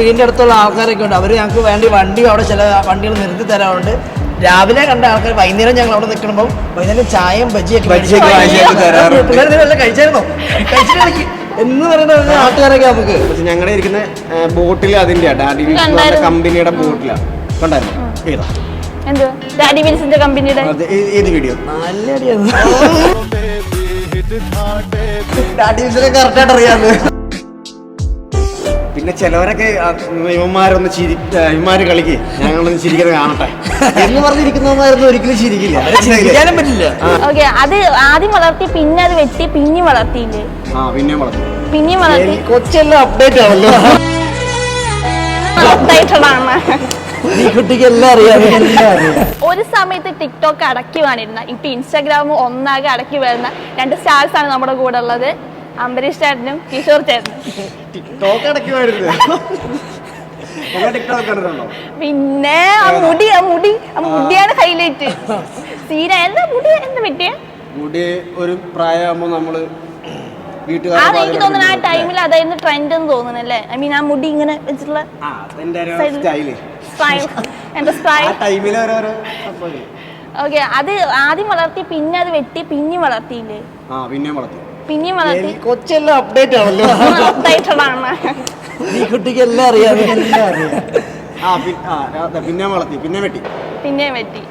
വീടിന്റെ അടുത്തുള്ള ആൾക്കാരൊക്കെ ഉണ്ട്. അവർ ഞങ്ങൾക്ക് വേണ്ടി വണ്ടി അവിടെ ചില വണ്ടികൾ നിർത്തി തരാറുണ്ട്. രാവിലെ കണ്ട ആൾക്കാർ വൈകുന്നേരം ഞങ്ങൾ അവിടെ നിൽക്കുമ്പോൾ വൈകുന്നേരം ചായയും ബജിയൊക്കെ. പിള്ളേർ കഴിച്ചായിരുന്നോ? കഴിച്ചിട്ടില്ലെങ്കിൽ എന്ന് പറയുന്ന ആൾക്കാരൊക്കെ നമുക്ക്. പക്ഷെ ഞങ്ങളുടെ ഇരിക്കുന്ന ബോട്ടിൽ അതിന്റെ ഡാഡി. കമ്പനിയുടെ ബോട്ടിലാണ് കണ്ടായിരുന്നു? ഡാഡി കമ്പനിയുടെ? ഏത് വീഡിയോ? നല്ല അടിയാണ് കറക്റ്റായിട്ട് അറിയാന്ന് പിന്നെ ചിലവരൊക്കെ ഇവന്മാരൊന്ന് ചിരി ഇവന്മാര് കളിക്ക്. ഞങ്ങളൊന്ന് ചിരിക്കുന്നത് കാണട്ടെ. എന്ന് പറഞ്ഞിരിക്കുന്നവന്മാരൊന്നും ഒരിക്കലും ചിരിക്കില്ല. പറ്റില്ല. ഓക്കെ അത് ആദ്യം വളർത്തി പിന്നെ അത് വെട്ടി പിന്നെ വളർത്തിയില്ലേ? ആ പിന്നെ വളർത്തി. പിന്നെ വളർത്തി. കൊച്ചെല്ലാം അപ്ഡേറ്റ് ആണല്ലോ. ആണ്. ഈ കുട്ടിക്ക് എല്ലാം അറിയാം. എല്ലാം അറിയാം. ഒരു സമയത്ത് ടിക്ടോക്ക് അടക്കി വേണിരുന്ന ഇപ്പൊ ഇൻസ്റ്റാഗ്രാം ഒന്നാകെ അടക്കി വരുന്ന രണ്ട് സ്റ്റാർസ് ആണ് നമ്മുടെ കൂടെ ഉള്ളത്. അംബരീഷ് ചേട്ടനും കിഷോർ ചേട്ടനും ടിക്ടോക്ക് ഇടയ്ക്ക് വരുന്നത് ഞങ്ങൾ ടിക്ടോക്ക് കണ്ടിട്ടുണ്ടോ? പിന്നെ ആ മുടി ആ മുടി ആ മുടിയാണ് ഹൈലൈറ്റ് സീന എന്താ മുടി എന്താ പറ്റിയ? മുടി ഒരു പ്രായമാകുമ്പോ നമ്മൾ അത് എനിക്ക് തോന്നുന്നു ആ ടൈമിൽ അതായിരുന്നു ട്രെൻഡ് എന്ന് തോന്നുന്നല്ലേ ഐ മീൻ ആ മുടി ഇങ്ങനെ വെച്ചിട്ടുള്ള സ്റ്റൈൽ എന്റെ സ്റ്റൈൽ ഓക്കെ അത് ആദ്യം വളർത്തി പിന്നെ അത് വെട്ടി പിന്നെ വളർത്തിയില്ലേ? ആ പിന്നെ വളർത്തി. പിന്നെയും വളർത്തി കൊച്ചെല്ലാം അപ്ഡേറ്റ് ആണല്ലോ. ആണ്. ഈ കുട്ടിക്ക് എല്ലാം അറിയാം. എല്ലാം അറിയാം. ആ പി- ആ അതെ, പിന്നെ വളർത്തി പിന്നെ വെട്ടി. പിന്നെ വെട്ടി.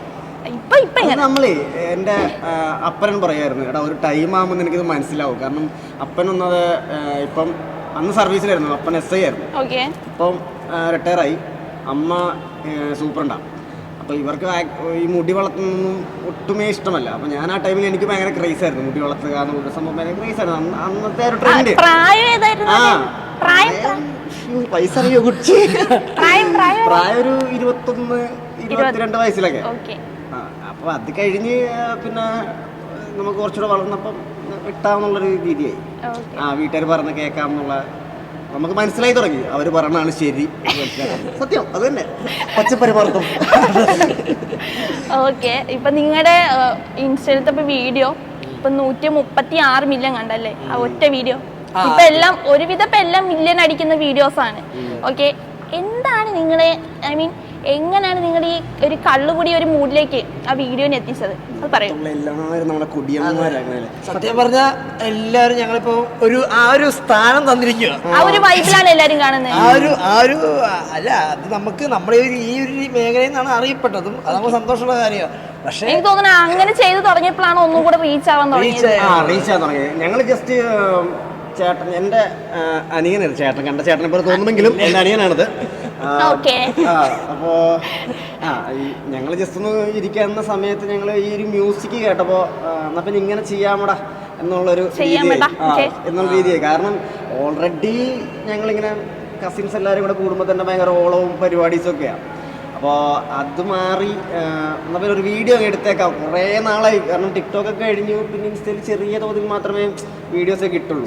ഇപ്പൊ ഇപ്പൊ അത് നമ്മളേ എന്റെ ആ, അപ്പനൻ പറയായിരുന്നു എടാ ഒരു ടൈം ആകുമ്പോൾ നിനക്കിത് മനസ്സിലാവും. കാരണം അപ്പൻ ഒന്നത് ആ, ഇപ്പം അന്ന് സർവീസിലായിരുന്നു അപ്പൻ എസ് ഐ ആയിരുന്നു. ഓക്കെ റിട്ടയർ ആയി അമ്മ സൂപ്രണ്ടാണ് അപ്പോൾ ഇവർക്ക് ഈ മുടി വളർത്തുന്നതൊന്നും ഒട്ടുമേ ഇഷ്ടമല്ല. അപ്പോൾ ഞാൻ ആ ടൈമിൽ എനിക്ക് ഭയങ്കര ക്രേസ് ആയിരുന്നു മുടി വളർത്തുക എന്നുള്ള സംഭവം ഭയങ്കര ക്രേസ് ആയിരുന്നു. അന്ന് അന്നത്തെ ഒരു ട്രെൻഡ് ആ. പൈസ അറിയോ കുട്ടി? പ്രായം ഒരു ഇരുപത്തൊന്ന് ഇരുപത്തിരണ്ട് വയസ്സിലൊക്കെ. അപ്പൊ അത് കഴിഞ്ഞ് പിന്നെ നമുക്ക് കുറച്ചുകൂടെ വളർന്നപ്പം ഇട്ടാന്നുള്ളൊരു രീതിയായി. ആ വീട്ടുകാർ പറഞ്ഞ് കേൾക്കാം എന്നുള്ള നമുക്ക് മനസ്സിലായി തുടങ്ങി. അവർ പറഞ്ഞാണ് ശരി. സത്യം അത് തന്നെ. പച്ചപ്പരിമാർത്തം ഓക്കെ. ഇപ്പൊ നിങ്ങളുടെ ഇൻസ്റ്റയിലത്തെ ഇപ്പൊ വീഡിയോ ഇപ്പൊ നൂറ്റി മുപ്പത്തി ആറ് മില്യൺ കണ്ടല്ലേ? ആ ഒറ്റ വീഡിയോ. ഇപ്പൊ എല്ലാം ഒരുവിധം ഇപ്പൊ എല്ലാം മില്യൺ അടിക്കുന്ന വീഡിയോസ് ആണ്. ഓക്കെ. എന്താണ് നിങ്ങളെ ഐ മീൻ എങ്ങനെയാണ് നിങ്ങൾ ഈ ഒരു കള്ളുകൂടി ഒരു മൂഡിലേക്ക് ആ വീഡിയോനെ എത്തിച്ചത്? അത് പറയും. എല്ലാവരും നമ്മുടെ കുടിയന്മാരങ്ങനെ സത്യം പറഞ്ഞ എല്ലാവരും ഞങ്ങളിപ്പോ ഒരു ആ ഒരു സ്ഥാനം തന്നിരിക്കുക ആ ഒരു വൈബിലാണ് എല്ലാരും കാണുന്നത്. ആ ഒരു ആ ഒരു അല്ല അത് നമുക്ക് നമ്മുടെ ഈ ഒരു- ഈ ഒരു മേഖലയിൽ നിന്നാണ് അറിയപ്പെട്ടതും അത് നമുക്ക് സന്തോഷമുള്ള കാര്യമാണ്. പക്ഷേ എനിക്ക് തോന്നുന്നു അങ്ങനെ ചെയ്ത് തുടങ്ങിയപ്പോഴാണ് ഒന്നും കൂടെ റീച്ച് ആവാൻ തുടങ്ങിയത്. ആ റീച്ച് ആവാൻ തുടങ്ങിയത്. ഞങ്ങൾ ജസ്റ്റ് ചേട്ടൻ എന്റെ അനിയനാണ് ചേട്ടൻ. കണ്ട ചേട്ടനെ പോലെ തോന്നുമെങ്കിലും എന്റെ അനിയനാണിത്. അപ്പോ ആ ഞങ്ങൾ ജസ്റ്റ് ഒന്ന് ഇരിക്കുന്ന സമയത്ത് ഞങ്ങൾ ഈ ഒരു മ്യൂസിക് കേട്ടപ്പോ എന്നാ പിന്നെ ഇങ്ങനെ ചെയ്യാമടാ എന്നുള്ളൊരു. എന്നുള്ള രീതിയായി. കാരണം ഓൾറെഡി ഞങ്ങളിങ്ങനെ കസിൻസ് എല്ലാവരും കൂടെ കൂടുമ്പോൾ തന്നെ ഭയങ്കര ഓളവും പരിപാടീസും ഒക്കെയാണ് അപ്പോൾ അത് മാറി എന്നാൽ എന്നാ പിന്നെ ഒരു വീഡിയോ എടുത്തേക്കാം. കുറേ നാളായി. കാരണം ടിക്ടോക്ക് ഒക്കെ കഴിഞ്ഞു. പിന്നെ ഇൻസ്റ്റയിൽ ചെറിയ തോതിൽ മാത്രമേ വീഡിയോസ് ഒക്കെ കിട്ടുള്ളൂ.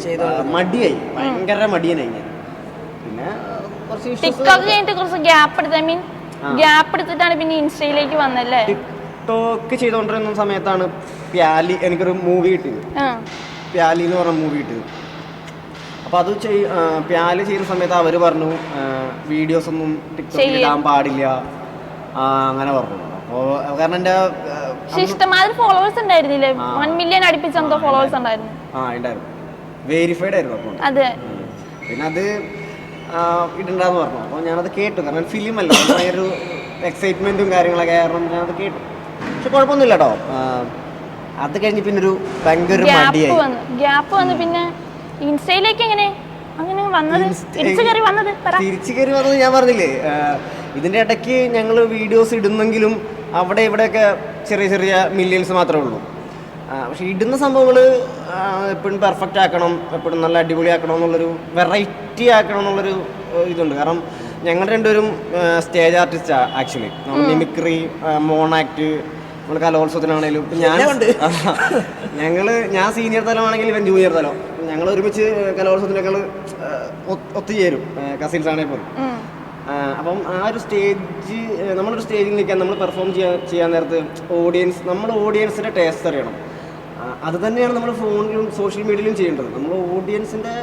മടിയായി. ഭയങ്കര മടിയനായി ഞാൻ പിന്നെ ആ, കുറച്ച് issues ടിക്ടോക്ക് കഴിഞ്ഞിട്ട് കുറച്ച് ഗ്യാപ്പ് എടുത്ത് ഐ മീൻ ഗ്യാപ്പ് എടുത്തിട്ടാണ് പിന്നെ ഇൻസ്റ്റയിലേക്ക് വന്നല്ലേ? ടിക്ടോക്ക് ചെയ്തുകൊണ്ടിരുന്ന സമയത്താണ് പ്യാലി എനിക്കൊരു മൂവി കിട്ടിയത്. ആ. പ്യാലി എന്ന് പറഞ്ഞ മൂവി കിട്ടിയത്. അപ്പോൾ അത് ചെയ് പ്യാലി ചെയ്യുന്ന സമയത്ത് അവർ പറഞ്ഞു വീഡിയോസ് ഒന്നും ടിക്ടോക്കിൽ ഇടാൻ പാടില്ല. അങ്ങനെ പറഞ്ഞു. അപ്പോൾ കാരണം എന്റെ ആ, ഇഷ്ടമാതിരി ഫോളോവേഴ്സ് ഉണ്ടായിരുന്നില്ലേ. വൺ മില്യൺ അടുപ്പിച്ച് എന്തോ ഫോളോവേഴ്സ് ഉണ്ടായിരുന്നു. ആ ഉണ്ടായിരുന്നു. വെരിഫൈഡ് ആയിരുന്നു അപ്പോൾ അതെ. പിന്നെ അത് ഇടണ്ടാന്ന് പറഞ്ഞു. അപ്പോൾ ഞാനത് കേട്ടു. കാരണം ഫിലിം അല്ല ഭയങ്കര ഒരു എക്സൈറ്റ്മെന്റും കാര്യങ്ങളൊക്കെ കാരണം ഞാനത് കേട്ടു. പക്ഷെ കുഴപ്പമൊന്നുമില്ല കേട്ടോ അത് കഴിഞ്ഞ് പിന്നെ ഒരു ഭയങ്കര ഗ്യാപ്പ് മടിയായി. വന്നു. ഗ്യാപ്പ് വന്നു. പിന്നെ ഇൻസ്റ്റയിലേക്ക് എങ്ങനെ? അങ്ങനെ വന്നത്? തിരിച്ചു കയറി വന്നത്? പറ. തിരിച്ചു കയറി വന്നത് ഞാൻ പറഞ്ഞില്ലേ? ഇതിന്റെ ഇതിന്റെ ഇടയ്ക്ക് ഞങ്ങൾ വീഡിയോസ് ഇടുന്നെങ്കിലും അവിടെ ഇവിടെയൊക്കെ ചെറിയ ചെറിയ മില്യൻസ് മാത്രമേ ഉള്ളൂ. പക്ഷെ ഇടുന്ന സംഭവങ്ങൾ എപ്പോഴും പെർഫെക്റ്റ് ആക്കണം എപ്പോഴും നല്ല അടിപൊളിയാക്കണം എന്നുള്ളൊരു വെറൈറ്റി ആക്കണം എന്നുള്ളൊരു ഇതുണ്ട്. കാരണം ഞങ്ങൾ രണ്ടുപേരും സ്റ്റേജ് ആർട്ടിസ്റ്റാണ് ആക്ച്വലി മിമിക്രി മോൺ ആക്ട് നമ്മൾ കലോത്സവത്തിനാണേലും ഇപ്പം ഞാൻ ഞങ്ങൾ ഞങ്ങൾ ഞാൻ സീനിയർ തലമാണെങ്കിൽ ഇവൻ ജൂനിയർ തലം. ഞങ്ങൾ ഒരുമിച്ച് കലോത്സവത്തിനൊക്കെ ഒത്തുചേരും കസിൻസ് ആണെങ്കിൽ പോലും. അപ്പം ആ ഒരു സ്റ്റേജ് നമ്മളൊരു സ്റ്റേജിൽ നിൽക്കാൻ നമ്മൾ പെർഫോം ചെയ്യാൻ ചെയ്യാൻ നേരത്ത് ഓഡിയൻസ് നമ്മുടെ ഓഡിയൻസിന്റെ ടേസ്റ്റ് അറിയണം. അത് തന്നെയാണ് നമ്മൾ ഫോണിലും സോഷ്യൽ മീഡിയയിലും ചെയ്യേണ്ടത്. നമ്മൾ ഓഡിയൻസിന്റെ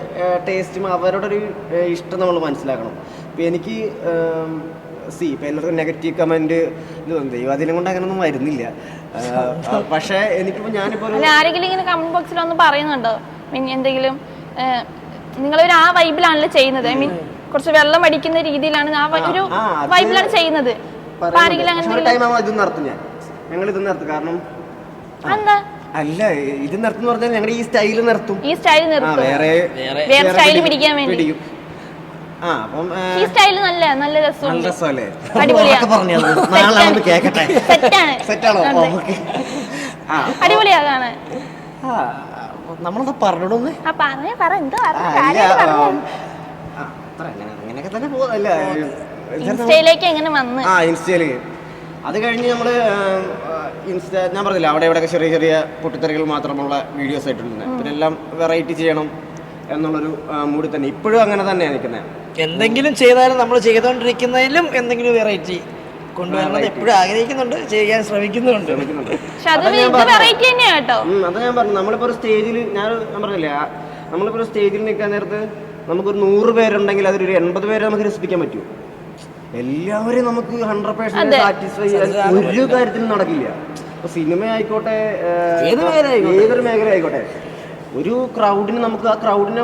ടേസ്റ്റും അവരുടെ ഒരു ഇഷ്ടം നമ്മൾ മനസ്സിലാക്കണം. ഇപ്പം എനിക്ക് സി ഇപ്പം എല്ലാവർക്കും നെഗറ്റീവ് കമന്റ് ഇത് ദൈവം അതിലും കൊണ്ട് അങ്ങനെയൊന്നും വരുന്നില്ല. പക്ഷേ എനിക്കിപ്പോൾ ഞാനിപ്പോൾ ആരെങ്കിലും ഇങ്ങനെ കമന്റ് ബോക്സിൽ ഒന്ന് പറയുന്നുണ്ടോ? മീൻ എന്തെങ്കിലും നിങ്ങളൊരു ആ വൈബിലാണല്ലോ ചെയ്യുന്നത്. ഐ മീൻ കുറച്ച് വെള്ളം അടിക്കുന്ന രീതിയിലാണ് ആ ഒരു വൈബിലാണ് ചെയ്യുന്നത്. ആരെങ്കിലും അങ്ങനെ ടൈം ആവുമ്പോൾ ഇത് നിർത്തും ഞാൻ. ഞങ്ങൾ ഇത് നടത്തും. കാരണം എന്താ അല്ല ഇത് നിർത്തും എന്ന് പറഞ്ഞാൽ ഞങ്ങളുടെ ഈ സ്റ്റൈൽ നിർത്തും. ഈ സ്റ്റൈൽ നിർത്തും. വേറെ വേറെ സ്റ്റൈൽ പിടി- പിടിക്കാൻ വേണ്ടി. ആ അപ്പം ഈ സ്റ്റൈൽ നല്ല നല്ല നല്ല രസമുണ്ട് രസമല്ലേ അടിപൊളിയാണ് ഒന്ന് കേക്കട്ടെ. സെറ്റാണ്. സെറ്റാണോ? അടിപൊളിയാ കാണാൻ പറഞ്ഞേ പറഞ്ഞ? അത്ര അങ്ങനെ അങ്ങനെയൊക്കെ തന്നെ പോകല്ല ഇൻസ്റ്റയിലേക്ക് എങ്ങനെ വന്ന്? ആ ഇൻസ്റ്റയിൽ അത് കഴിഞ്ഞ് നമ്മൾ ഇൻസ്റ്റ ഞാൻ പറഞ്ഞില്ല അവിടെ ഇവിടെയൊക്കെ ചെറിയ ചെറിയ പൊട്ടിത്തെറികൾ മാത്രമുള്ള വീഡിയോസ് ആയിട്ടുണ്ട്. പിന്നെ എല്ലാം വെറൈറ്റി ചെയ്യണം എന്നുള്ളൊരു മൂടി തന്നെ. ഇപ്പോഴും അങ്ങനെ തന്നെയാണ് നിൽക്കുന്നത് എന്തെങ്കിലും ചെയ്താലും നമ്മൾ ചെയ്തുകൊണ്ടിരിക്കുന്നതിലും എന്തെങ്കിലും വെറൈറ്റി കൊണ്ടുവരണം എപ്പോഴും ആഗ്രഹിക്കുന്നുണ്ട് ചെയ്യാൻ ശ്രമിക്കുന്നുണ്ട്. അത് ഞാൻ വെറൈറ്റി തന്നെയാ കേട്ടോ. അതാ ഞാൻ പറഞ്ഞു. നമ്മളിപ്പോ ഒരു സ്റ്റേജിൽ ഞാൻ ഞാൻ പറഞ്ഞില്ലേ നമ്മളിപ്പോ ഒരു സ്റ്റേജിൽ നിൽക്കാൻ നേരത്ത് നമുക്കൊരു നൂറ് പേരുണ്ടെങ്കിൽ അതിലൊരു എൺപത് പേരെ നമുക്ക് രസിപ്പിക്കാൻ പറ്റുമോ എല്ലാവരെയും നമുക്ക് ഹൺഡ്രഡ് പേഴ്സെന്റ് സാറ്റിസ്ഫൈ ചെയ്യാൻ ഒരു കാര്യത്തിലും നടക്കില്ല. ഇപ്പൊ സിനിമ ആയിക്കോട്ടെ ഏതൊരു മേഖല ആയിക്കോട്ടെ ഒരു ക്രൗഡിന് നമുക്ക് ആ ക്രൗഡിനെ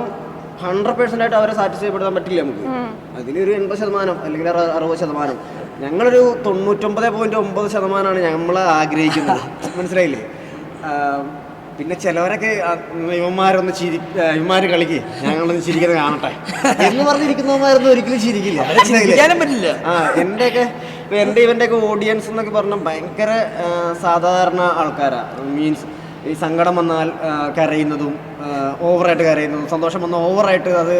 ഹൺഡ്രഡ് പേഴ്സെന്റ് ആയിട്ട് അവരെ സാറ്റിസ്ഫൈ പെടുത്താൻ പറ്റില്ല നമുക്ക്. അതിലൊരു എൺപത് ശതമാനം അല്ലെങ്കിൽ അറു- അറുപത് ശതമാനം. ഞങ്ങളൊരു തൊണ്ണൂറ്റൊമ്പത് പോയിന്റ് ഒമ്പത് ശതമാനമാണ് നമ്മൾ ആഗ്രഹിക്കുന്നത്. മനസ്സിലായില്ലേ? പിന്നെ ചിലവരൊക്കെ ഇവന്മാരൊന്ന് ചിരി ഇവന്മാര് കളിക്ക്. ഞങ്ങളൊന്ന് ചിരിക്കുന്നത് കാണട്ടെ. എന്ന് പറഞ്ഞിരിക്കുന്നവന്മാരൊന്നും ഒരിക്കലും ചിരിക്കില്ല. പറ്റില്ല. ആ എന്റെയൊക്കെ ഇപ്പൊ എന്റെ ഇവന്റെ ഒക്കെ ഓഡിയൻസ് എന്നൊക്കെ പറഞ്ഞാൽ ഭയങ്കര സാധാരണ ആൾക്കാരാണ് മീൻസ് ഈ സങ്കടം വന്നാൽ കരയുന്നതും ഓവറായിട്ട് കരയുന്നതും സന്തോഷം വന്നാൽ ഓവറായിട്ട് അത്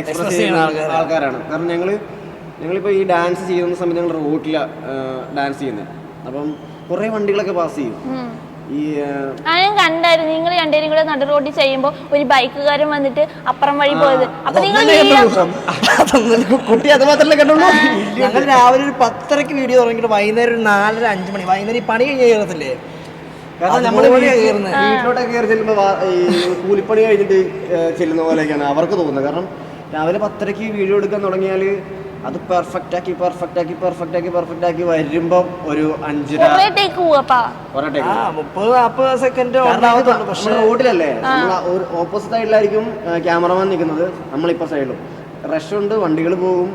എക്സ്പ്രസ് ചെയ്യുന്ന ആൾക്കാരാണ്. കാരണം ഞങ്ങൾ ഞങ്ങളിപ്പോൾ ഈ ഡാൻസ് ചെയ്യുന്ന സമയത്ത് ഞങ്ങൾ റോട്ടിലാണ് ഡാൻസ് ചെയ്യുന്നത് അപ്പം കുറേ വണ്ടികളൊക്കെ പാസ് ചെയ്യും. ഈ ഞാൻ കണ്ടായിരുന്നു. നിങ്ങൾ രണ്ടുപേരും കൂടെ നടു റോഡിൽ ചെയ്യുമ്പോ ഒരു ബൈക്കുകാരൻ വന്നിട്ട് അപ്പുറം വഴി പോയത്. അപ്പൊ നിങ്ങൾ കുട്ടി അത് മാത്രമല്ലേ കണ്ടുള്ളൂ ഞങ്ങൾ രാവിലെ ഒരു പത്തരക്ക് വീഡിയോ തുടങ്ങിയിട്ട് വൈകുന്നേരം ഒരു നാലര അഞ്ച് മണി. വൈകുന്നേരം ഈ പണി കഴിഞ്ഞേ കയറത്തില്ലേ? കാരണം നമ്മൾ വീട്ടിലോട്ടൊക്കെ കയറി ചെല്ലുമ്പോൾ കൂലിപ്പണി കഴിഞ്ഞിട്ട് ചെല്ലുന്ന പോലെയൊക്കെയാണ് അവർക്ക് തോന്നുന്നത്. കാരണം രാവിലെ പത്തരയ്ക്ക് വീഡിയോ എടുക്കാൻ തുടങ്ങിയാൽ അത് പെർഫെക്റ്റ് ആക്കി പെർഫെക്റ്റ് ആക്കി പെർഫെക്റ്റ് ആക്കി പെർഫെക്റ്റ് ആക്കി വരുമ്പോ ഒരു അഞ്ചര മുപ്പത് നാൽപ്പത് സെക്കൻഡ് പക്ഷേ റോഡിലല്ലേ ഒരു ഓപ്പോസിറ്റ് സൈഡിലായിരിക്കും ക്യാമറമാൻ നിൽക്കുന്നത്. നമ്മളിപ്പോ സൈഡിലും റഷ് ഉണ്ട് വണ്ടികൾ പോകും.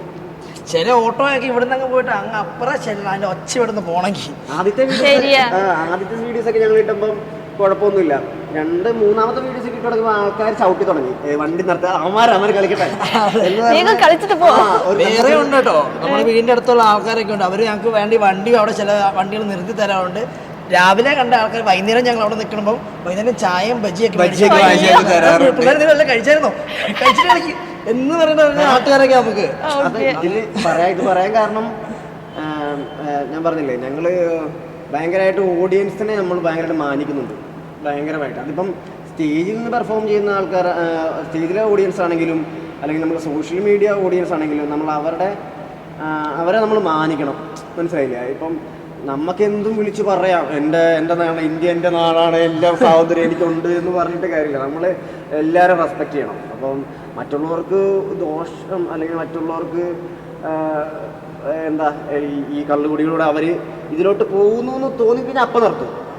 ചില ഓട്ടോ ഒക്കെ ഇവിടുന്ന് അങ്ങ് പോയിട്ട് അങ്ങ് അപ്പുറം ചെല്ലണം അതിന്റെ ഒച്ച ഇവിടുന്ന് പോണെങ്കിൽ ആദ്യത്തെ. വീഡിയോസ് ആദ്യത്തെ വീഡിയോസ് ഒക്കെ ഞങ്ങൾ ഇട്ടപ്പം കുഴപ്പമൊന്നുമില്ല. രണ്ട് മൂന്നാമത്തെ വീഡിയോസ് ഒക്കെ ഇട്ട് തുടങ്ങുമ്പോൾ ആൾക്കാർ ചവിട്ടി തുടങ്ങി. ഏ, വണ്ടി നിർത്തുക അവന്മാർ കളിക്കട്ടെ? എന്ന് പറഞ്ഞ് വേഗം കളിച്ചിട്ട് പോ. ആ, ഒരു വേറെ ഉണ്ട് കേട്ടോ. നമ്മുടെ വീടിന്റെ അടുത്തുള്ള ആൾക്കാരൊക്കെ ഉണ്ട്. അവർ ഞങ്ങൾക്ക് വേണ്ടി വണ്ടി അവിടെ ചില വണ്ടികൾ നിർത്തി തരാറുണ്ട്. രാവിലെ കണ്ട ആൾക്കാർ വൈകുന്നേരം ഞങ്ങൾ അവിടെ നിൽക്കുമ്പോൾ വൈകുന്നേരം ചായയും ബജിയൊക്കെ ബജിയൊക്കെ മേടിച്ച് വാങ്ങിച്ച് തരാറുണ്ട്. പിള്ളേർ നിങ്ങൾ കഴിച്ചായിരുന്നോ? കഴിച്ചിട്ട് കളിക്ക് എന്ന് പറയുന്ന ആൾക്കാരൊക്കെ നമുക്ക്. അത് ഇതിൽ പറയാ ഇത് പറയാൻ കാരണം ആ, ആ, ഞാൻ പറഞ്ഞില്ലേ ഞങ്ങൾ ഭയങ്കരമായിട്ട് ഓഡിയൻസിനെ നമ്മൾ ഭയങ്കരമായിട്ട് മാനിക്കുന്നുണ്ട്. ഭയങ്കരമായിട്ട്. അതിപ്പം സ്റ്റേജിൽ നിന്ന് പെർഫോം ചെയ്യുന്ന ആൾക്കാർ സ്റ്റേജിലെ ഓഡിയൻസ് ആണെങ്കിലും അല്ലെങ്കിൽ നമ്മൾ സോഷ്യൽ മീഡിയ ഓഡിയൻസ് ആണെങ്കിലും നമ്മൾ അവരുടെ അവരെ നമ്മൾ മാനിക്കണം. മനസ്സിലായില്ല? ഇപ്പം നമുക്ക് എന്തും വിളിച്ച് പറയാം. എന്റെ എന്റെ നാടാണ് ഇന്ത്യ എന്റെ നാടാണ് എല്ലാം സ്വാതന്ത്ര്യം എനിക്കുണ്ട് എന്ന് പറഞ്ഞിട്ട് കാര്യമില്ല. നമ്മൾ എല്ലാവരും റെസ്പെക്റ്റ് ചെയ്യണം. അപ്പം മറ്റുള്ളവർക്ക് ദോഷം അല്ലെങ്കിൽ മറ്റുള്ളവർക്ക് എന്താ ഈ- കള്ളുകുടികളൂടെ അവർ ഇതിലോട്ട് പോകുന്നു എന്ന് തോന്നി പിന്നെ അപ്പം നിർത്തും.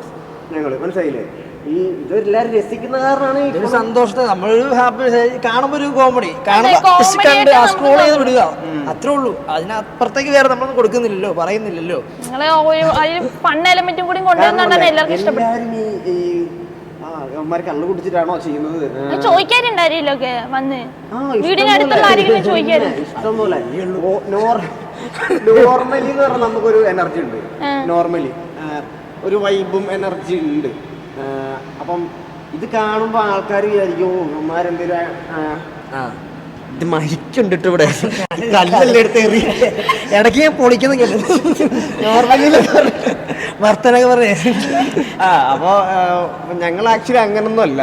ഞങ്ങൾ മനസ്സിലായില്ലേ? ഈ ഇതെല്ലാവരും രസിക്കുന്ന കാരണമാണ് ഈ സന്തോഷത്തെ നമ്മൾ ഹാപ്പി കാണുമ്പോൾ ഒരു കോമഡി സ്ക്രോൾ ചെയ്ത് വിടുക. അത്രേ ഉള്ളൂ. അതിനപ്പുറത്തേക്ക് വേറെ നമ്മളൊന്നും കൊടുക്കുന്നില്ലല്ലോ പറയുന്നില്ലല്ലോ. ഫൺ എലമെന്റും കൂടി കൊണ്ടുവന്നാണ് എല്ലാവർക്കും ഇഷ്ടപ്പെട്ടു കള്ളു കുടിച്ചിട്ടാണോ ചെയ്യുന്നത്? ചോദിക്കാറുണ്ടായിരുന്നല്ലോ വന്ന്. വീടിനടുത്തുള്ള. ആരെങ്കിലും ചോദിക്കാറ് ഇഷ്ടം പോലെ. നോർമലി എന്ന് പറഞ്ഞാൽ നമുക്കൊരു എനർജി ഉണ്ട്. നോർമലി ഒരു വൈബും എനർജി ഉണ്ട്. അപ്പം ഇത് കാണുമ്പോൾ ആൾക്കാർ വിചാരിക്കും "ഓ, ഇവന്മാരെന്തേലും ആ, ഇത് മഹിക്കുണ്ടിട്ട് ഇവിടെ. കല്ലല്ലേ എടുത്ത് എറി. ഇടയ്ക്ക് ഞാൻ പൊളിക്കുന്ന കേട്ടു. നോർമലി വർത്തനൊക്കെ പറഞ്ഞേ. ആ അപ്പോൾ ഞങ്ങൾ ആക്ച്വലി അങ്ങനൊന്നും അല്ല.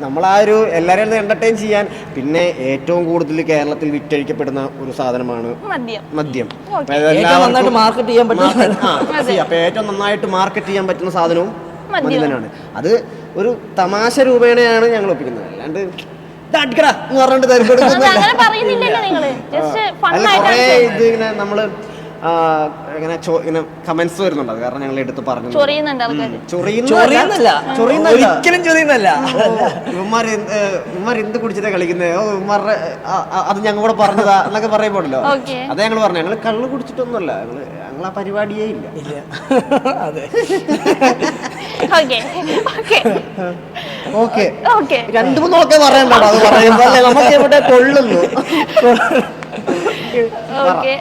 നമ്മൾ ആ ഒരു എല്ലാവരെയും എന്റർടൈൻ ചെയ്യാൻ പിന്നെ ഏറ്റവും കൂടുതൽ കേരളത്തിൽ വിറ്റഴിക്കപ്പെടുന്ന ഒരു സാധനമാണ് മദ്യം. മാർക്കറ്റ് ചെയ്യാൻ പറ്റുന്ന market- ആ, see, അപ്പൊ ഏറ്റവും നന്നായിട്ട് മാർക്കറ്റ് ചെയ്യാൻ പറ്റുന്ന സാധനവും മദ്യം. മദ്യം തന്നെയാണ്. അത് ഒരു തമാശ രൂപേണയാണ് ഞങ്ങൾ ഒപ്പിക്കുന്നത്. അല്ലാണ്ട് എന്ന് പറഞ്ഞിട്ട് തരും അത് കൊടുക്കൊന്നുമില്ല. അങ്ങനെ പറയുന്നില്ലല്ലോ ജസ്റ്റ് അല്ല ഫണ്ണായിട്ടാണ് കുറേ ചെയ്യുന്നത്. ഇത് ഇങ്ങനെ നമ്മൾ ഇങ്ങനെ ഇങ്ങനെ കമന്റ്സ് വരുന്നുണ്ട്. അത് കാരണം ഞങ്ങൾ എടുത്ത് പറഞ്ഞു ഒരിക്കലും ചൊറിയുന്നല്ല ഇവന്മാർ ഇവന്മാർ എന്ത് കുടിച്ചിട്ടാ കളിക്കുന്നത് ഓ ഇവന്മാരുടെ അത് ഞങ്ങൾ കൂടെ പറഞ്ഞതാ എന്നൊക്കെ പറയുമ്പോണ്ടല്ലോ. അതെ അത് ഞങ്ങൾ പറഞ്ഞു ഞങ്ങൾ കള്ള് കുടിച്ചിട്ടൊന്നുമല്ല. ഞങ്ങൾ ഞങ്ങൾ ആ പരിപാടിയേ ഇല്ല. ഇല്ല. അതെ. ഓക്കെ. ഓക്കെ. രണ്ടു മൂന്നൊക്കെ പറയണ്ടോ അത് പറയുമ്പോ അല്ലേ? നമുക്ക് ഇവിടെ കൊള്ളുന്നു. ഓക്കെ.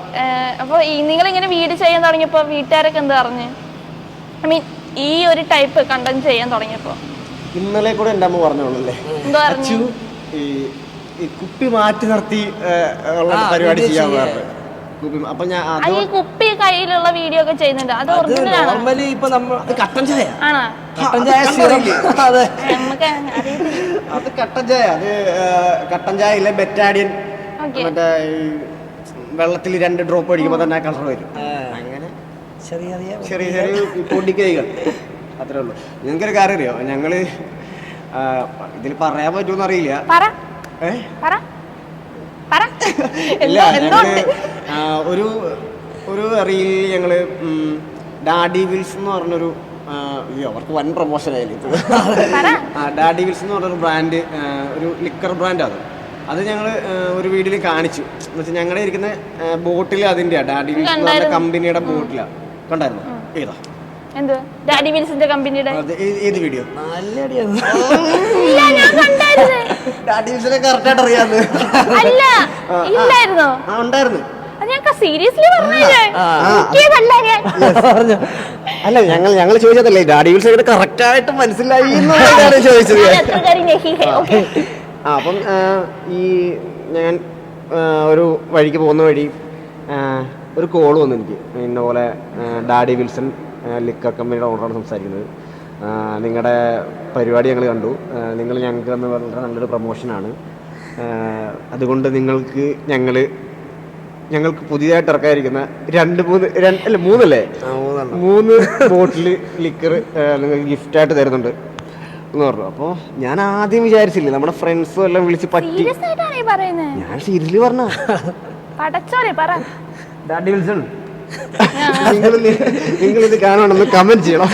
അപ്പൊ നിങ്ങൾ ഇങ്ങനെ വീട് ചെയ്യാൻ തുടങ്ങിയപ്പോ വീട്ടുകാരൊക്കെ എന്ത് പറഞ്ഞു? ഐ മീൻ ഈ ഒരു ടൈപ്പ് കണ്ടന്റ് ചെയ്യാൻ തുടങ്ങിയപ്പോ. ഇന്നലെ കൂടെ എന്റെ അമ്മ പറഞ്ഞോളല്ലേ? എന്താ പറഞ്ഞു? ഈ ഈ കുപ്പി മാറ്റി നിർത്തി ഉള്ള പരിപാടി ചെയ്യാൻ. പറഞ്ഞു. കുപ്പി അപ്പൊ ഞാൻ കുപ്പി കയ്യിലുള്ള വീഡിയോ ഒക്കെ ചെയ്യുന്നുണ്ട്. അത് ഒറിജിനൽ ആണോ. നോർമലി ഇപ്പൊ നമ്മൾ അത് കട്ടൻ ചായ ആണോ? കട്ടൻ ചായ അത് അതെ. നമുക്ക് അറിയത്തില്ല. അത് കട്ടൻ ചായ അത് കട്ടൻ ചായ ഇല്ല? Betadine okay. മറ്റേ ഈ വെള്ളത്തിൽ രണ്ട് ഡ്രോപ്പ് അടിക്കുമ്പോൾ തന്നെ കളർ വരും. അങ്ങനെ ചെറിയ ചെറിയ ചെറിയ ചെറിയ പൊടിക്കൈകൾ അത്രേ ഉള്ളൂ. നിങ്ങൾക്കൊരു കാര്യം അറിയോ? ഞങ്ങൾ ആ, ഇതിൽ പറയാൻ പറ്റുമെന്ന് അറിയില്ല. പറ. ഏ? പറ. പറ. എന്തോ ഞങ്ങൾ ആ, ഒരു ഒരു റീൽ ഞങ്ങൾ ഡാഡി വിൽസ് എന്ന് പറഞ്ഞൊരു അയ്യോ അവർക്ക് വൻ പ്രൊമോഷൻ ആയാലും ഇത്. ആ, ഡാഡി വിൽസ് എന്ന് പറഞ്ഞൊരു ബ്രാൻഡ് ഒരു ലിക്കർ ബ്രാൻഡ് അത്. അത് ഞങ്ങൾ ഒരു വീഡിയോയിൽ കാണിച്ചു. എന്ന് വെച്ചാൽ ഞങ്ങളുടെ ഇരിക്കുന്ന ബോട്ടിൽ അതിന്റെ ഡാഡി വിൽസ് എന്ന് പറഞ്ഞ കമ്പനിയുടെ ബോട്ടിലാണ് കണ്ടായിരുന്നു? ഏതാ? എന്ത്? ഡാഡി വിൽസിന്റെ കമ്പനിയുടെ ഏത് വീഡിയോ നല്ല അടിയാണ് ഇല്ല ഞാൻ കണ്ടായിരുന്നു. ഡാഡി വിൽസിനെ കറക്റ്റായിട്ട് അറിയാന്ന്. അല്ല ഇല്ലായിരുന്നോ? ആ ഉണ്ടായിരുന്നു. സീരിയസ്ലി പറഞ്ഞേ. അല്ല ഞങ്ങൾ ഞങ്ങൾ ചോദിച്ചതല്ലേ ഡാഡി വിൽസൺ കറക്റ്റ് ആയിട്ട് മനസ്സിലായി എന്നുള്ളതാണ് ചോദിച്ചത്. അപ്പം ഈ ഞാൻ ഒരു വഴിക്ക് പോകുന്ന വഴി ഒരു കോൾ വന്നു എനിക്ക്. ഇന്ന പോലെ ഡാഡി വിൽസൺ ലിക്കർ കമ്പനിയുടെ ഓണറാണ് സംസാരിക്കുന്നത്. നിങ്ങളുടെ പരിപാടി ഞങ്ങൾ കണ്ടു. നിങ്ങൾ ഞങ്ങൾക്ക് എന്ന് പറഞ്ഞിട്ട് നല്ലൊരു പ്രൊമോഷനാണ് അതുകൊണ്ട് നിങ്ങൾക്ക് ഞങ്ങൾ ഞങ്ങൾക്ക് പുതിയതായിട്ട് ഇറക്കാതിരിക്കുന്ന രണ്ട് മൂന്ന് രണ്ട് അല്ല മൂന്നല്ലേ? മൂന്ന് ബോട്ടിൽ ലിക്കർ നിങ്ങൾക്ക് ഗിഫ്റ്റായിട്ട് തരുന്നുണ്ട് എന്ന് പറഞ്ഞു. അപ്പോൾ ഞാൻ ആദ്യം വിചാരിച്ചില്ലേ നമ്മുടെ ഫ്രണ്ട്സും എല്ലാം വിളിച്ച് പറ്റി ഞാൻ സീരിയസ്ലി പറഞ്ഞ പടച്ചോരെ പറ. ഡാഡി വിൽസൺ നിങ്ങൾ നിങ്ങൾ ഇത് കാണണമെന്ന് കമന്റ് ചെയ്യണം.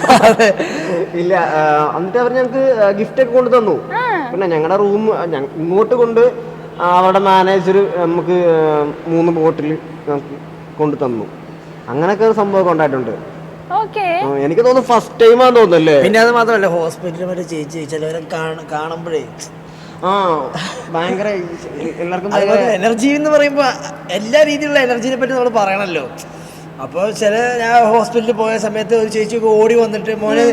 ഇല്ല എന്നിട്ട് അവർ ഞങ്ങൾക്ക് ഗിഫ്റ്റ് ഒക്കെ കൊണ്ടു തന്നു പിന്നെ ഞങ്ങളുടെ റൂം ഇങ്ങോട്ട് കൊണ്ട് ആ, അവരുടെ മാനേജർ നമുക്ക് മൂന്ന് ബോട്ടിൽ നമുക്ക് കൊണ്ടു തന്നു. അങ്ങനെയൊക്കെ ഒരു സംഭവം ഉണ്ടായിട്ടുണ്ട്. ഓക്കെ എനിക്ക് തോന്നുന്നു ഫസ്റ്റ് ടൈം ആണെന്ന് തോന്നുന്നല്ലേ പിന്നെ അത് മാത്രമല്ല ഹോസ്പിറ്റലിൽ മറ്റേ ചേച്ചി ചിലവരെ കാണുമ്പോഴേ ആ ഭയങ്കര എല്ലാവർക്കും എനർജി എന്ന് പറയുമ്പോൾ എല്ലാ രീതിയിലുള്ള എനർജിനെ പറ്റി നമ്മൾ പറയണല്ലോ. അപ്പോൾ ചില ഞാൻ ഹോസ്പിറ്റലിൽ പോയ സമയത്ത് ഒരു ചേച്ചി ഓടി വന്നിട്ട് മോനെ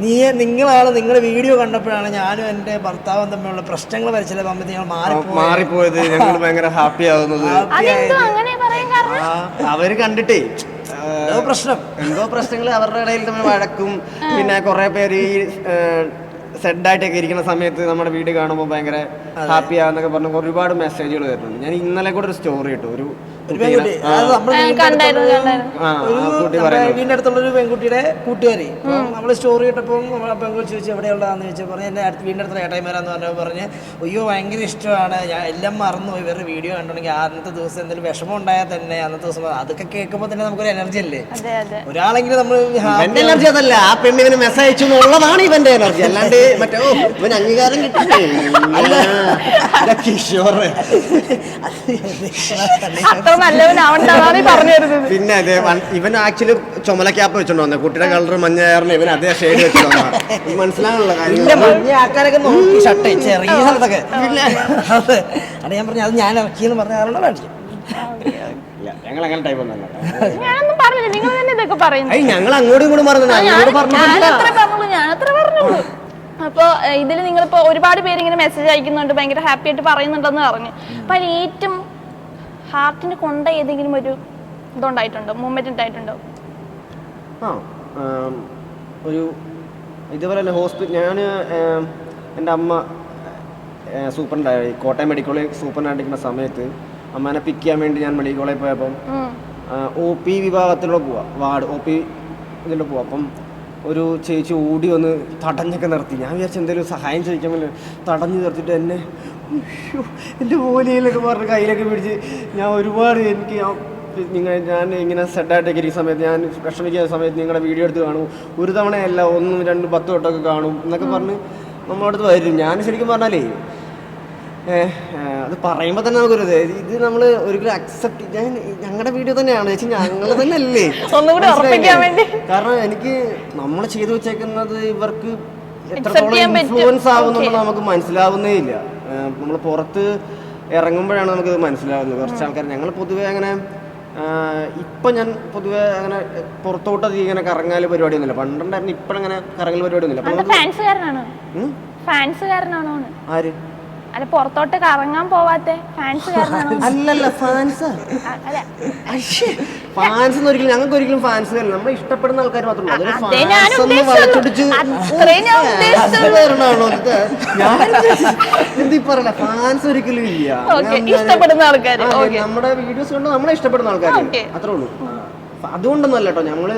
നീ നിങ്ങളാണ് നിങ്ങളുടെ വീഡിയോ കണ്ടപ്പോഴാണ് ഞാനും എന്റെ ഭർത്താവും തമ്മിലുള്ള പ്രശ്നങ്ങൾ വരെ ചില സമയത്ത് ഞങ്ങൾ മാറിപ്പോയി മാറിപ്പോയത്. ഞങ്ങൾ ഭയങ്കര ഹാപ്പി ആവുന്നത്. അതെന്തോ അങ്ങനെ പറയാൻ കാരണം? അവർ കണ്ടിട്ടേ. എന്തോ പ്രശ്നം. എന്തോ പ്രശ്നങ്ങൾ അവരുടെ ഇടയിൽ തമ്മിൽ വഴക്കും. പിന്നെ കുറെ പേര് ഈ സെഡായിട്ടൊക്കെ ഇരിക്കുന്ന സമയത്ത് നമ്മുടെ വീട് കാണുമ്പോൾ ഭയങ്കര ഹാപ്പി ആവുന്നൊക്കെ പറഞ്ഞ് ഒരുപാട് മെസ്സേജുകൾ വരുന്നുണ്ട്. ഞാൻ ഇന്നലെ കൂടെ ഒരു സ്റ്റോറി ഇട്ടു. ഒരു ഒരു കുട്ടീനെ- പെൺകുട്ടി അത് നമ്മുടെ വീടിന്റെ കണ്ടായിരുന്നു, അടുത്തുള്ള കണ്ടായിരുന്നു. ഒരു ആ പറയുന്നത്. വീടിന്റെ അടുത്തുള്ള ഒരു പെൺകുട്ടിയുടെ കൂട്ടുകാരി. നമ്മൾ സ്റ്റോറി ഇട്ടപ്പോൾ നമ്മളെ പെൺകുട്ടി ചോദിച്ചു എവിടെയുള്ളതാന്ന്? ചോദിച്ചു പറഞ്ഞു എന്നെ അടുത്ത് വീടിന്റെ അടുത്തുള്ള ഏട്ടായിമാരാന്ന് പറഞ്ഞപ്പോൾ പറഞ്ഞ് അയ്യോ ഭയങ്കര ഇഷ്ടമാണ്. ഞാൻ എല്ലാം മറന്നുപോയി. വേറെ വീഡിയോ കണ്ടുണ്ടെങ്കിൽ അന്നത്തെ ദിവസം എന്തെങ്കിലും വിഷമം ഉണ്ടായാൽ തന്നെ അന്നത്തെ ദിവസം അതൊക്കെ കേൾക്കുമ്പോൾ തന്നെ നമുക്കൊരു എനർജി അല്ലേ? അതെ അതെ. ഒരാളെങ്കിലും നമ്മൾ എനർജി അതല്ല. ആ പെണ്ണിങ്ങനെ മെസ്സേജ് അയച്ചു എന്നുള്ളതാണ് ഇവന്റെ എനർജി അല്ലാണ്ട് മറ്റേ ഓ ഇവൻ അംഗീകാരം കിട്ടില്ലേ അല്ല. കിഷോർ അത്ര പറഞ്ഞു തരുന്നത് പിന്നെ അതെ ഇവൻ ആക്ച്വലി ചുമല ക്യാപ്പ് വെച്ചോണ്ട് വന്നത് കുട്ടിയുടെ കളർ മഞ്ഞ മഞ്ഞയായിരുന്നു ഇവൻ അതേ ഷെയ്ഡ് വെച്ചോണ്ട് വന്നതാ. കാര്യം മഞ്ഞ ആൾക്കാരൊക്കെ നോക്കി ഷർട്ട് ചെറിയ സ്ഥലത്തൊക്കെ. അത് ഞാൻ പറഞ്ഞു അത് ഞാൻ ഇറക്കിയെന്ന് പറഞ്ഞ കാരണം വേണ്ടി ഇല്ല ഞങ്ങൾ അങ്ങനെ ടൈപ്പ് ഒന്നല്ല ഞാനൊന്നും പറഞ്ഞില്ല. നിങ്ങൾ തന്നെ ഇതൊക്കെ പറയുന്നു ഞങ്ങൾ അങ്ങോട്ടും ഇങ്ങോട്ടും പറഞ്ഞു ഞാൻ അത്ര അത്ര പറഞ്ഞുള്ളൂ അപ്പോൾ ഇതിൽ നിങ്ങളിപ്പോൾ ഒരുപാട് പേര് ഇങ്ങനെ മെസ്സേജ് അയക്കുന്നുണ്ട് ഭയങ്കര ഹാപ്പി ആയിട്ട് പറയുന്നുണ്ടെന്ന് പറഞ്ഞു. അപ്പോൾ അതിൽ ഏറ്റവും ഹാർട്ടിന് കൊണ്ട ഏതെങ്കിലും ഒരു ഇതുണ്ടായിട്ടുണ്ടോ? മൂവ്മെന്റ് ഉണ്ടായിട്ടുണ്ടോ? ആ ഒരു ഇതുപോലെ തന്നെ ഹോസ്പിറ്റൽ ഞാൻ എന്റെ അമ്മ സൂപ്പറിന്റെ കോട്ടയം മെഡിക്കൽ കോളേജ് സൂപ്പറിനായിരിക്കുന്ന സമയത്ത് അമ്മേനെ പിക്ക് ചെയ്യാൻ വേണ്ടി ഞാൻ മെഡിക്കൽ കോളേജിൽ പോയപ്പം. ഒ പി വിഭാഗത്തിലൂടെ പോവാം. വാർഡ് ഒ പി ഇതിലൂടെ പോവാം. അപ്പം ഒരു ചേച്ചി ഓടി വന്ന് തടഞ്ഞൊക്കെ നിർത്തി. ഞാൻ വിചാരിച്ചു എന്തെങ്കിലും സഹായം ചോദിക്കാൻ വേണ്ടി തടഞ്ഞു നിർത്തിയിട്ട് എന്നെ എന്റെ മോനിയിലൊക്കെ പറഞ്ഞ കയ്യിലൊക്കെ പിടിച്ച് ഞാൻ ഒരുപാട് എനിക്ക് നിങ്ങൾ ഞാൻ ഇങ്ങനെ സെഡായിട്ടൊക്കെ ഇരിക്കുന്ന സമയത്ത് ഞാൻ വിഷമിക്കുന്ന സമയത്ത് നിങ്ങളുടെ വീഡിയോ എടുത്ത് കാണും. ഒരു തവണയല്ല ഒന്നും രണ്ടും പത്ത് വട്ടമൊക്കെ കാണും എന്നൊക്കെ പറഞ്ഞ് നമ്മളടുത്ത് വരും. ഞാൻ ശരിക്കും പറഞ്ഞാലേ അത് പറയുമ്പോൾ തന്നെ നമുക്കൊരു ഇത് നമ്മൾ ഒരിക്കലും അക്സെപ്റ്റ് ഞാൻ ഞങ്ങളുടെ വീഡിയോ തന്നെയാണ്. ചേച്ചി ഞങ്ങൾ തന്നെ അല്ലേ. കാരണം എനിക്ക് നമ്മൾ ചെയ്തു വെച്ചേക്കുന്നത് ഇവർക്ക് എത്രത്തോളം ഇൻഫ്ലുവൻസ് ആവുന്നുണ്ടോ നമുക്ക് മനസ്സിലാവുന്നേ ഇല്ല. നമ്മൾ പുറത്ത് ഇറങ്ങുമ്പോഴാണ് നമുക്കിത് മനസ്സിലാവുന്നത്. കുറച്ച് ആൾക്കാർ ഞങ്ങൾ പൊതുവേ അങ്ങനെ ഇപ്പം ഞാൻ പൊതുവേ അങ്ങനെ പുറത്തോട്ട് ഇങ്ങനെ കറങ്ങാൽ പരിപാടിയൊന്നുമില്ല. പണ്ടുണ്ടായിരുന്നു ഇപ്പോഴങ്ങനെ കറങ്ങൽ പരിപാടിയൊന്നുമില്ല. ആര്? അല്ല പുറത്തോട്ട് കറങ്ങാൻ പോവാത്തെ? ഫാൻസ് അല്ലല്ല ഫാൻസ്. ഫാൻസ് ഒരിക്കലും ഞങ്ങൾക്ക് ഒരിക്കലും ഫാൻസ് നമ്മൾ ഇഷ്ടപ്പെടുന്ന ആൾക്കാർ മാത്രമല്ല ഫാൻസ് ഒരിക്കലും ഇല്ല. ഇഷ്ടപ്പെടുന്ന ആൾക്കാർ നമ്മുടെ വീഡിയോസ് കൊണ്ട് നമ്മളെ ഇഷ്ടപ്പെടുന്ന ആൾക്കാർ അത്രേ ഉള്ളൂ. അതുകൊണ്ടൊന്നല്ല കേട്ടോ ഞങ്ങൾ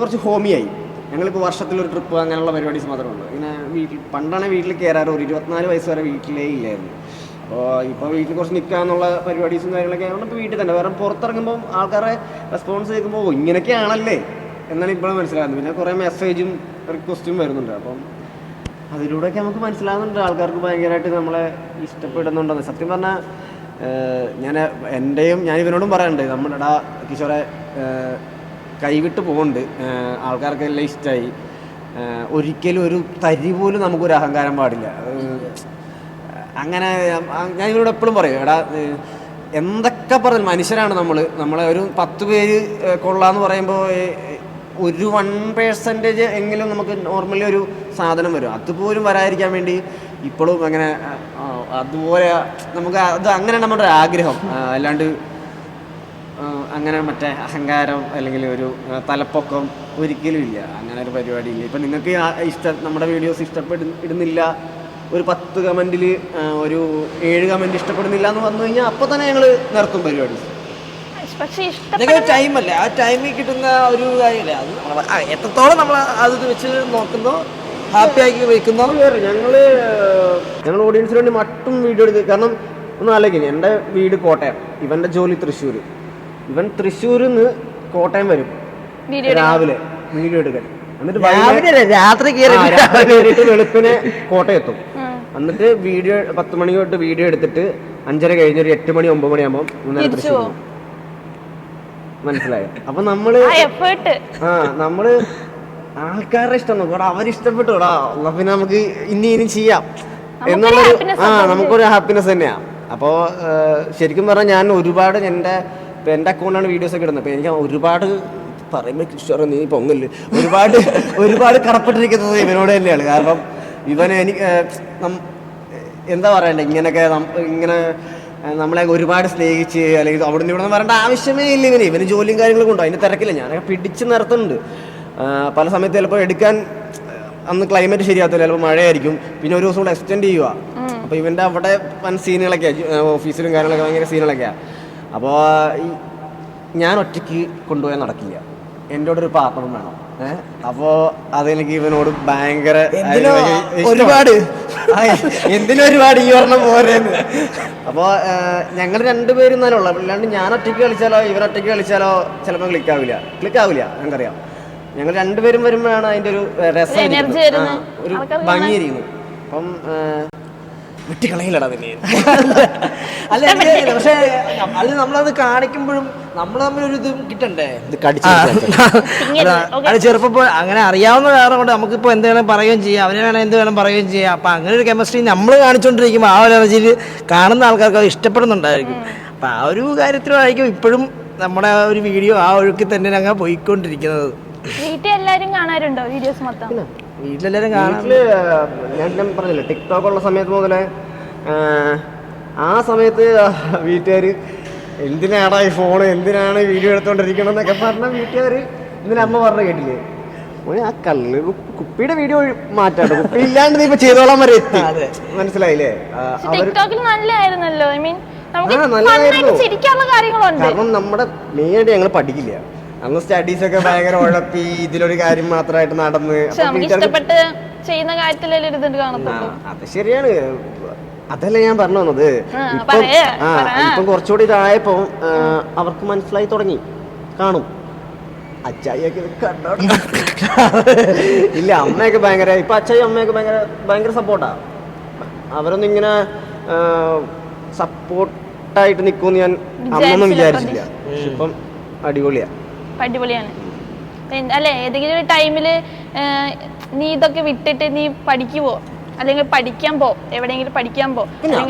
കുറച്ച് ഹോമിയായി. ഞങ്ങളിപ്പോൾ വർഷത്തിലൊരു ട്രിപ്പ് അങ്ങനെയുള്ള പരിപാടീസ് മാത്രമേ ഉള്ളൂ ഇങ്ങനെ വീട്ടിൽ പണ്ടാണ് വീട്ടിൽ കയറാറ് ഒരു ഇരുപത്തിനാല് വയസ്സ് വരെ വീട്ടിലേ ഇല്ലായിരുന്നു. അപ്പോൾ ഇപ്പോൾ വീട്ടിൽ കുറച്ച് നിൽക്കാന്നുള്ള പരിപാടീസും കാര്യങ്ങളൊക്കെ ആയതുകൊണ്ട് ഇപ്പോൾ വീട്ടിൽ തന്നെ. വേറെ പുറത്തിറങ്ങുമ്പോൾ ആൾക്കാരെ റെസ്പോൺസ് കേൾക്കുമ്പോൾ ഇങ്ങനെയൊക്കെയാണല്ലേ? എന്നാണ് ഇപ്പോഴും മനസ്സിലാകുന്നത്. പിന്നെ കുറേ മെസ്സേജും റിക്വസ്റ്റും വരുന്നുണ്ട്. അപ്പം അതിലൂടെയൊക്കെ നമുക്ക് മനസ്സിലാകുന്നുണ്ട്. ആൾക്കാർക്ക് ഭയങ്കരമായിട്ട് നമ്മളെ ഇഷ്ടപ്പെടുന്നുണ്ടെന്ന്. സത്യം പറഞ്ഞാൽ ഞാൻ എന്റെയും ഞാൻ ഇവനോടും പറയാനുണ്ട് നമ്മുടെ കിഷോറെ കൈവിട്ട് പോകുന്നുണ്ട് ആൾക്കാർക്ക് ആൾക്കാർക്കെല്ലാം ഇഷ്ടമായി ഒരിക്കലും ഒരു തരി പോലും നമുക്കൊരു അഹങ്കാരം പാടില്ല. അങ്ങനെ ഞാൻ ഇവരോട് എപ്പോഴും പറയും എടാ എന്തൊക്കെ പറഞ്ഞു മനുഷ്യരാണ് നമ്മൾ നമ്മളെ ഒരു പത്ത് പേര് കൊള്ളാന്ന് പറയുമ്പോൾ ഒരു വൺ പേഴ്സന്റേജ് എങ്കിലും നമുക്ക് നോർമലി ഒരു സാധനം വരും. അതുപോലും വരാതിരിക്കാൻ വേണ്ടി ഇപ്പോഴും അങ്ങനെ അതുപോലെ നമുക്ക് അത് അങ്ങനെ നമ്മുടെ ആഗ്രഹം. അല്ലാണ്ട് അങ്ങനെ മറ്റേ അഹങ്കാരം അല്ലെങ്കിൽ ഒരു തലപ്പൊക്കം ഒരിക്കലും ഇല്ല. അങ്ങനെ ഒരു പരിപാടി ഇല്ല ഇപ്പം നിങ്ങൾക്ക് ഇഷ്ടം നമ്മുടെ വീഡിയോസ് ഇഷ്ടപ്പെടുന്നില്ല ഒരു പത്ത് കമന്റിൽ ഒരു ഏഴ് കമന്റ് ഇഷ്ടപ്പെടുന്നില്ല എന്ന് വന്നു കഴിഞ്ഞാൽ അപ്പോൾ തന്നെ ഞങ്ങൾ നിർത്തും പരിപാടി. പക്ഷെ ടൈമല്ലേ ആ ടൈമിൽ കിട്ടുന്ന ഒരു കാര്യമല്ലേ അത് എത്രത്തോളം നമ്മൾ അത് വെച്ച് നോക്കുന്നോ ഹാപ്പി ആക്കി വെക്കുന്നോ? ഞങ്ങൾ ഞങ്ങൾ ഓഡിയൻസിന് വേണ്ടി മട്ടും വീഡിയോ എടുത്ത് കാരണം ഒന്ന് അല്ലെങ്കിൽ എന്റെ വീട് കോട്ടയം. ഇവന്റെ ജോലി തൃശ്ശൂർ ഇവൻ തൃശ്ശൂരിൽ നിന്ന് കോട്ടയം വരും. രാവിലെ വീഡിയോ എടുക്കാൻ. എന്നിട്ട് രാത്രി കയറിയിട്ട് വെളുപ്പിനെ കോട്ടയം എത്തും എന്നിട്ട് വീഡിയോ പത്ത് മണി തൊട്ട് വീഡിയോ എടുത്തിട്ട് അഞ്ചര കഴിഞ്ഞ് ഒരു എട്ട് മണി ഒമ്പത് മണിയാകുമ്പോൾ മൂന്നര തൃശ്ശൂർ മനസ്സിലായോ? അപ്പൊ നമ്മൾ ആ നമ്മൾ ആൾക്കാരുടെ ഇഷ്ടം നോക്കും. എടാ അവരിഷ്ടപ്പെട്ടു. പിന്നെ നമുക്ക് ഇനി ഇനി ചെയ്യാം. എന്നുള്ളൊരു ആ നമുക്കൊരു ഹാപ്പിനെസ് തന്നെയാ. അപ്പോൾ ശരിക്കും പറഞ്ഞാൽ ഞാൻ ഒരുപാട് എന്റെ ഇപ്പം എന്റെ അക്കൗണ്ടാണ് വീഡിയോസ് ഒക്കെ ഇടുന്നത്. അപ്പോൾ എനിക്ക് ഒരുപാട് പറയുമ്പോൾ കിഷോർ നീ പൊങ്ങൽ. ഒരുപാട് ഒരുപാട് കടപ്പെട്ടിരിക്കുന്നത് ഇവനോട് തന്നെയാണ്. കാരണം ഇവൻ എനിക്ക് എന്താ പറയണ്ടേ ഇങ്ങനെയൊക്കെ ഇങ്ങനെ നമ്മളെ ഒരുപാട് സ്നേഹിച്ച് അല്ലെങ്കിൽ അവിടെ നിന്ന് ഇവിടെ നിന്ന് വരേണ്ട ആവശ്യമേ ഇല്ല ഇവന്. ഇവന് ജോലിയും കാര്യങ്ങളൊക്കെ ഉണ്ടോ? അതിന്റെ തിരക്കില്ല. ഞാനൊക്കെ പിടിച്ച് നിർത്തുന്നുണ്ട്. പല സമയത്ത് ചിലപ്പോൾ എടുക്കാൻ അന്ന് ക്ലൈമറ്റ് ശരിയാകത്തില്ല ചിലപ്പോൾ മഴയായിരിക്കും. പിന്നെ ഒരു ദിവസം കൂടെ എക്സ്റ്റെൻഡ് ചെയ്യുക അപ്പോൾ ഇവന്റെ അവിടെ വൻ സീനുകളൊക്കെയാണ് ഓഫീസിലും കാര്യങ്ങളൊക്കെ ഭയങ്കര സീനുകളൊക്കെയാണ് അപ്പോൾ ഈ ഞാൻ ഒറ്റയ്ക്ക് കൊണ്ടുപോയാൽ നടക്കില്ല. എന്റെ കൂടെ ഒരു പാർട്ണറും വേണം. ഏഹ് അപ്പോൾ അതെനിക്ക് ഇവനോട് ഭയങ്കര. ഒരുപാട്. ആ, എന്തിനും ഒരുപാട് ഈ പറഞ്ഞ പോരെന്ന്? അപ്പോൾ ഞങ്ങൾ രണ്ടുപേരും എന്നാലും ഉള്ളത് അല്ലാണ്ട് ഞാൻ ഒറ്റയ്ക്ക് കളിച്ചാലോ ഇവൻ ഒറ്റയ്ക്ക് കളിച്ചാലോ ചിലപ്പോൾ ക്ലിക്ക് ആവില്ല ക്ലിക്ക് ആവില്ല ഞങ്ങൾക്കറിയാം. ഞങ്ങൾ രണ്ടുപേരും വരുമ്പോഴാണ് അതിന്റെ ഒരു രസം ഒരു ഭംഗിയിരിക്കുന്നത് അപ്പം വിട്ടിക്കളയില്ലടാ നിന്നെ. അല്ല പക്ഷെ അത് നമ്മളത് കാണിക്കുമ്പോഴും നമ്മൾ തമ്മിലൊരു ഒരു ഇതും കിട്ടണ്ടേ? ഇത് കടിച്ചു അതാ, ചെറുപ്പം അങ്ങനെ അറിയാവുന്ന കാരണം കൊണ്ട് നമുക്കിപ്പോൾ എന്ത് വേണം പറയുകയും ചെയ്യാം. അവനെ വേണം എന്ത് വേണം പറയുകയും ചെയ്യാം. അപ്പം അങ്ങനെ ഒരു കെമിസ്ട്രി നമ്മൾ കാണിച്ചുകൊണ്ടിരിക്കുമ്പോൾ ആ ഒരു എനർജിയിൽ കാണുന്ന ആൾക്കാർക്ക് അത് ഇഷ്ടപ്പെടുന്നുണ്ടായിരിക്കും. അപ്പം ആ ഒരു കാര്യത്തിലായിരിക്കും ഇപ്പോഴും നമ്മുടെ ആ ഒരു വീഡിയോ ആ ഒഴുക്കിൽ തന്നെ ഞങ്ങൾ പോയിക്കൊണ്ടിരിക്കുന്നത്. വീട്ടിൽ എല്ലാവരും കാണാറുണ്ടോ വീഡിയോസ് മൊത്തം? വീട്ടിലെല്ലാവരും കാണാൻ വീട്ടിൽ ഞാൻ ഞാൻ പറഞ്ഞില്ലേ ടിക്ടോക്ക് ഉള്ള സമയത്ത് മുതലേ ആ, സമയത്ത് വീട്ടുകാർ എന്തിനാടാ ഈ ഫോൺ എന്തിനാണ് വീഡിയോ എടുത്തോണ്ടിരിക്കണം എന്നൊക്കെ പറഞ്ഞ വീട്ടുകാർ ഇന്നലെ അമ്മ പറഞ്ഞു കേട്ടില്ലേ? ഓ ആ കല്ല് കുപ്പിയുടെ വീഡിയോ മാറ്റാട്ടോ. കുപ്പി ഇല്ലാണ്ട് നീ ഇപ്പൊ ചെയ്തോളാൻ വരെ എത്തി. അതെ. മനസ്സിലായില്ലേ? അവർ ടിക്ടോക്കിൽ നല്ലതായിരുന്നല്ലോ ഐ മീൻ നമുക്ക് ആ, നല്ലതായിരുന്നു. ഫണ്ണായിട്ട് ചിരിക്കാനുള്ള കാര്യങ്ങളുണ്ട്. കാരണം നമ്മുടെ മെയിനായിട്ട് ഞങ്ങൾ പഠിക്കില്ല. അന്ന് സ്റ്റഡീസ് ഒക്കെ ഭയങ്കര ഉഴപ്പി ഇതിലൊരു കാര്യം മാത്രമായിട്ട് നടന്ന്. പക്ഷെ നമുക്ക് ഇഷ്ടപ്പെട്ട് ചെയ്യുന്ന കാര്യത്തിലല്ലേ ഒരു ഇത് കാണത്തുള്ളൂ. അത് ശരിയാണ്. അതല്ല ഞാൻ പറഞ്ഞു വന്നത്. ഇപ്പം ആ ഇപ്പം കുറച്ചുകൂടി ഇതായപ്പോ അവർക്ക് മനസ്സിലായി തുടങ്ങി. കാണും. അച്ചായിയൊക്കെ കണ്ടോ ഇല്ല അമ്മയൊക്കെ ഭയങ്കര ഇപ്പൊ അച്ചായി അമ്മയൊക്കെ ഭയങ്കര ഭയങ്കര സപ്പോർട്ടാ അവരൊന്നും ഇങ്ങനെ സപ്പോർട്ടായിട്ട് നിൽക്കുമെന്ന് ഞാൻ അമ്മൊന്നും വിചാരിച്ചില്ല, ഇപ്പം അടിപൊളിയാ. അടിപൊളിയാണ്. പിന്നെ അല്ലെ? ഏതെങ്കിലും ഒരു ടൈമിൽ നീ ഇതൊക്കെ വിട്ടിട്ട് നീ പഠിക്കുവോ? അല്ലെങ്കിൽ പഠിക്കാൻ പോ എവിടെയെങ്കിലും പഠിക്കാൻ പോ.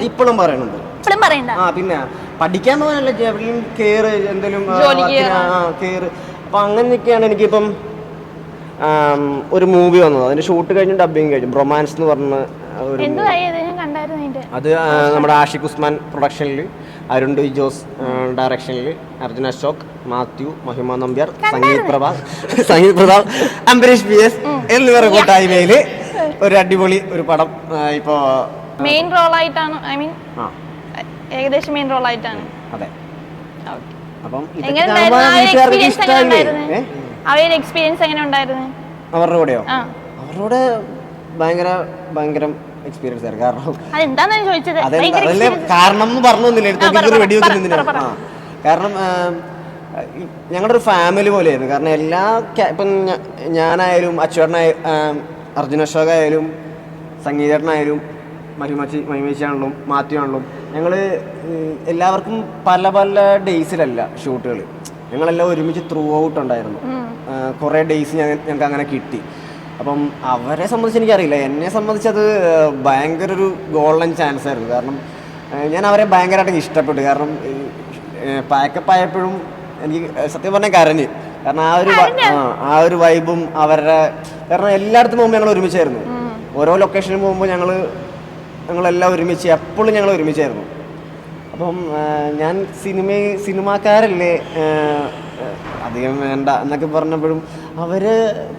ഇപ്പോഴും പറയുന്നുണ്ട് ഇപ്പോഴും പറയണ്ട. ആ പിന്നെ പഠിക്കാൻ പോകാനല്ല എവിടെയും കേറ് എന്തെങ്കിലും വർക്കിന് അപ്പൊ അങ്ങനെ നിൽക്കുകയാണ് എനിക്കിപ്പം ഒരു മൂവി വന്നത്. അതിന്റെ ഷൂട്ട് കഴിഞ്ഞ് ഡബിങ് കഴിഞ്ഞു. റൊമാൻസ് എന്ന് പറഞ്ഞ അത് നമ്മുടെ ആഷിഖ് ഉസ്മാൻ പ്രൊഡക്ഷനിൽ അരുൺ ഡി ജോസ് ഡയറക്ഷനിൽ അർജുൻ അശോക് മാത്യു മഹിമ നമ്പ്യാർ സംഗീത് പ്രഭാ സംഗീത് പ്രതാപ് അംബരീഷ് പി എസ് എന്നിവർ കൂട്ടായ്മയിൽ ഒരു അടിപൊളി ഒരു പടം ഇപ്പോ മെയിൻ റോളായിട്ടാണ് ഐ മീൻ ഏകദേശം മെയിൻ റോളായിട്ടാണ് അതെ. ഓക്കെ അപ്പം ആ എക്സ്പീരിയൻസ് എങ്ങനെ ഉണ്ടായിരുന്നു? അവരുടെ കൂടെയോ? അവരുടെ കൂടെ ഭയങ്കര ഭയങ്കര എക്സ്പീരിയൻസ് ആയിരുന്നു. കാരണം കാരണം എന്ന് പറഞ്ഞൊന്നുമില്ല ആ, പറ, എടുത്തൊക്കെ പറ, വെടി പറ, വെക്കുന്നതിനാ പറ, പറ. ആ. കാരണം ഞങ്ങളുടെ ഒരു ഫാമിലി പോലെയായിരുന്നു. കാരണം എല്ലാ ഇപ്പം ഞാനായാലും അച്ചുവേട്ടനായ അർജുന അശോക് ആയാലും സംഗീതേട്ടനായാലും മഹിമച്ചി മഹിമേച്ചിയാണെങ്കിലും മാത്യു ആണെങ്കിലും ഞങ്ങൾ എല്ലാവർക്കും പല പല ഡേയ്സിലല്ല ഷൂട്ടുകൾ ഞങ്ങളെല്ലാം ഒരുമിച്ച് ത്രൂ ഔട്ട് ഉണ്ടായിരുന്നു കുറേ ഡേയ്സ് ഞങ്ങൾക്ക് അങ്ങനെ കിട്ടി. അപ്പം അവരെ സംബന്ധിച്ച് എനിക്കറിയില്ല. എന്നെ സംബന്ധിച്ചത് ഭയങ്കര ഒരു ഗോൾഡൻ ചാൻസ് ആയിരുന്നു. കാരണം ഞാൻ അവരെ ഭയങ്കരമായിട്ട് ഇഷ്ടപ്പെട്ടു. കാരണം പാക്കപ്പ് ആയപ്പോഴും എനിക്ക് സത്യം പറഞ്ഞാൽ കരഞ്ഞ്. കാരണം ആ ഒരു ആ, ഒരു വൈബും അവരുടെ കാരണം എല്ലായിടത്തും പോകുമ്പോൾ ഞങ്ങൾ ഒരുമിച്ചായിരുന്നു. ഓരോ ലൊക്കേഷനിൽ പോകുമ്പോൾ ഞങ്ങൾ ഞങ്ങളെല്ലാം ഒരുമിച്ച് എപ്പോഴും ഞങ്ങൾ ഒരുമിച്ചായിരുന്നു. അപ്പം ഞാൻ സിനിമ സിനിമാക്കാരല്ലേ? അധികം വേണ്ട എന്നൊക്കെ പറഞ്ഞപ്പോഴും അവർ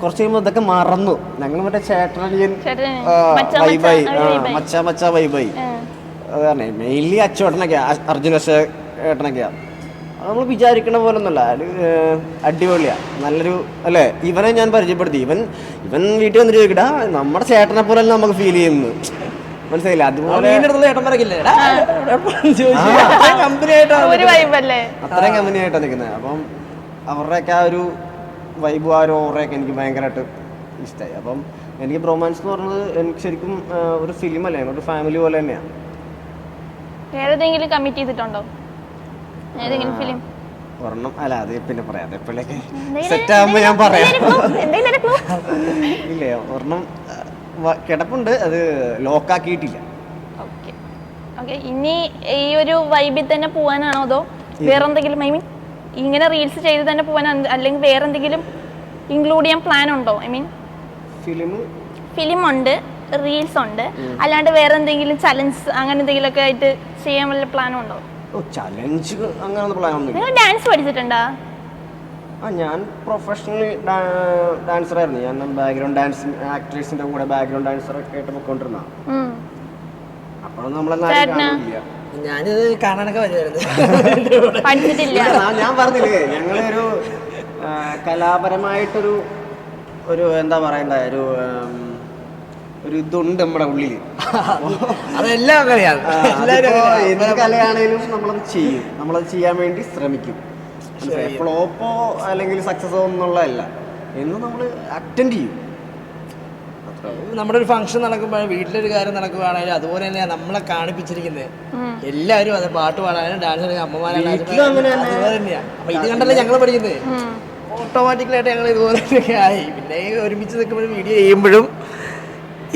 കുറച്ച് കഴിയുമ്പോൾ ഇതൊക്കെ മറന്നു. ഞങ്ങൾ മറ്റേ ചേട്ടനടിയൻ ചേട്ടന് മച്ചാ, മച്ചാ, വൈബായി മച്ച മച്ച വൈബായി. മച്ചാ മച്ചാ വൈബായി ഏ. അത് പറഞ്ഞേ മെയിൻലി അച്ചോട്ടനൊക്കെയാ അർജുന ഏട്ടനൊക്കെയാ. അത് നമ്മൾ വിചാരിക്കണ പോലെ ഒന്നല്ല അടിപൊളിയാണ് അടിപൊളിയാ. നല്ലൊരു അല്ലേ? ഇവനെ ഞാൻ പരിചയപ്പെടുത്തി. ഇവൻ ഇവൻ വീട്ടിൽ വന്നിട്ട് ചോദിക്കടാ നമ്മുടെ ചേട്ടനെ പോലെ നമുക്ക് ഫീൽ ചെയ്യുന്നു മനസ്സിലായില്ല? അതുപോലെ അത്രയും കമ്പനി ആയിട്ടാണ് നിൽക്കുന്നത്. അപ്പം അവരുടെയൊക്കെ ആ ഒരു വൈബ് ആ ഒരു ഓറയൊക്കെ എനിക്ക് ഭയങ്കരമായിട്ട് ഇഷ്ടമായി അപ്പം എനിക്ക് ബ്രോമാൻസ് എന്ന് പറയുന്നത് എനിക്ക് ശരിക്കും ഒരു ഫിലിം അല്ലേ? ഒരു ഫാമിലി പോലെ തന്നെയാണ് ഏതെങ്കിലും കമ്മിറ്റ് ചെയ്തിട്ടുണ്ടോ? ഏതെങ്കിലും ഫിലിം ഒരെണ്ണം. അല്ല അത് പിന്നെ പറയാം. എപ്പോഴേക്ക് സെറ്റ് ആകുമ്പോൾ ഞാൻ പറയാം. ഇല്ലേ ഒരെണ്ണം കിടപ്പുണ്ട്. അത് ലോക്കാക്കിയിട്ടില്ല. ഇനി ഈ ഒരു വൈബിൽ തന്നെ പോവാനാണോ അതോ വേറെ എന്തെങ്കിലും ഐ മീൻ ഇങ്ങനെ റീൽസ് ചെയ്ത് തന്നെ പോവാൻ അല്ലെങ്കിൽ വേറെ എന്തെങ്കിലും ഇൻക്ലൂഡ് ചെയ്യാൻ പ്ലാൻ ഉണ്ടോ? ഐ മീൻ ഫിലിം ഫിലിം ഉണ്ട് റീൽസ് ഉണ്ട്. അല്ലാണ്ട് വേറെ എന്തെങ്കിലും ചലഞ്ച് അങ്ങനെ എന്തെങ്കിലുമൊക്കെ ആയിട്ട് ചെയ്യാൻ വല്ല പ്ലാനും ഉണ്ടോ? ഓ ചലഞ്ച് അങ്ങനൊന്നും പ്ലാൻ ഒന്നുമില്ല. നിങ്ങൾ ഡാൻസ് പഠിച്ചിട്ടുണ്ടോ? ആ ഞാൻ പ്രൊഫഷണൽ ഡാൻസർ ആയിരുന്നു. ഞാൻ ബാക്ക്ഗ്രൗണ്ട് ഡാൻസ് ആക്ട്രസിന്റെ കൂടെ ബാക്ക്ഗ്രൗണ്ട് ഡാൻസർ ഒക്കെ ആയിട്ട് പൊയ്ക്കൊണ്ടിരുന്ന ഉം. അപ്പോഴൊന്നും നമ്മളെന്നാരും ചേട്ടനാ? കാണില്ല ഞാനിത് കാണാനൊക്കെ വരുമായിരുന്നു പഠിച്ചിട്ടില്ല. ഞാൻ- പറഞ്ഞില്ലേ ഞങ്ങളൊരു കലാപരമായിട്ടൊരു ഒരു എന്താ പറയണ്ട ഒരു ഒരു ഇതുണ്ട് നമ്മുടെ ഉള്ളിൽ അതെല്ലാം അറിയാം എന്ത് കലയാണേലും നമ്മളത് ചെയ്യും. നമ്മളത് ചെയ്യാൻ വേണ്ടി ശ്രമിക്കും. ഫ്ലോപ്പോ അല്ലെങ്കിൽ സക്സസോ എന്നുള്ളതല്ല. എന്ന് നമ്മൾ അറ്റൻഡ് ചെയ്യും. നമ്മുടെ ഒരു ഫംഗ്ഷൻ നടക്കുമ്പോൾ വീട്ടിലൊരു കാര്യം നടക്കുകയാണെങ്കിലും അതുപോലെ തന്നെ നമ്മളെ കാണിപ്പിച്ചിരിക്കുന്നത്. എല്ലാവരും അത് പാട്ട് പാടാനും ഡാൻസ് കളിക്കാൻ അമ്മമാരാണ് അപ്പൊ ഇത് കണ്ടല്ലേ ഞങ്ങൾ പഠിക്കുന്നത്. ഓട്ടോമാറ്റിക്കലായിട്ട് ഞങ്ങൾ ഇതുപോലെ ആയി പിന്നെ ഒരുമിച്ച് നിൽക്കുമ്പോഴും വീഡിയോ ചെയ്യുമ്പോഴും